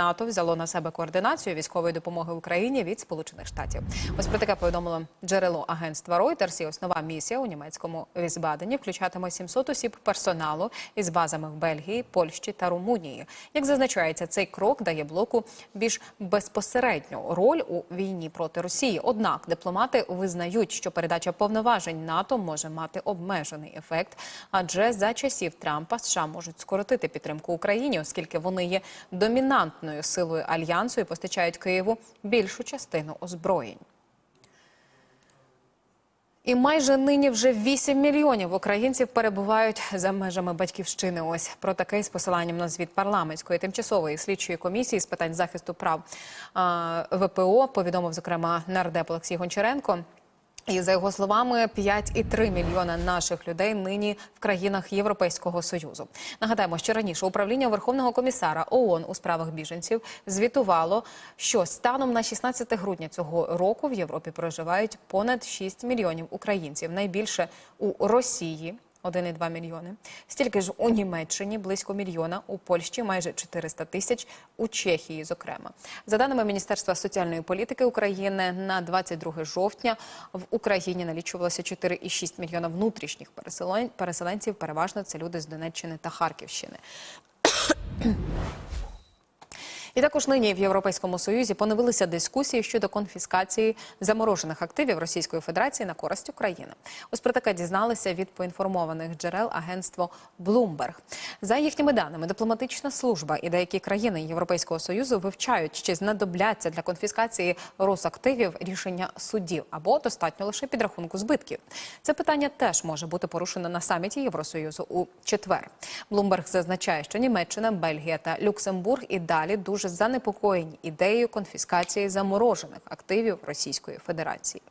НАТО взяло на себе координацію військової допомоги Україні від Сполучених Штатів. Ось про таке повідомило джерело агентства Reuters. І ось нова місія у німецькому Візбадені включатиме 700 осіб персоналу із базами в Бельгії, Польщі та Румунії. Як зазначається, цей крок дає блоку більш безпосередню роль у війні проти Росії. Однак дипломати визнають, що передача повноважень НАТО може мати обмежений ефект, адже за часів Трампа США можуть скоротити підтримку Україні, оскільки вони є домінантною силою альянсу і постачають Києву більшу частину озброєнь. І майже нині вже 8 мільйонів українців перебувають за межами батьківщини. Ось про таке з посиланням на звіт парламентської тимчасової слідчої комісії з питань захисту прав ВПО повідомив зокрема нардеп Олексій Гончаренко. І за його словами, 5,3 мільйона наших людей нині в країнах Європейського союзу. Нагадаємо, що раніше управління Верховного комісара ООН у справах біженців звітувало, що станом на 16 грудня цього року в Європі проживають понад 6 мільйонів українців. Найбільше у Росії. 1,2 мільйони. Стільки ж у Німеччині близько мільйона, у Польщі майже 400 тисяч, у Чехії, зокрема. За даними Міністерства соціальної політики України, на 22 жовтня в Україні налічувалося 4,6 мільйона внутрішніх переселен- переселенців. Переважно це люди з Донеччини та Харківщини. І також нині в Європейському Союзі поновилися дискусії щодо конфіскації заморожених активів Російської Федерації на користь України. Ось про таке дізналися від поінформованих джерел агентство Bloomberg. За їхніми даними, дипломатична служба і деякі країни Європейського Союзу вивчають, чи знадобляться для конфіскації Росактивів рішення судів або достатньо лише підрахунку збитків. Це питання теж може бути порушено на саміті Євросоюзу у четвер. Bloomberg зазначає, що Німеччина, Бельгія та Люксембург і далі дуже занепокоєні ідеєю конфіскації заморожених активів Російської Федерації.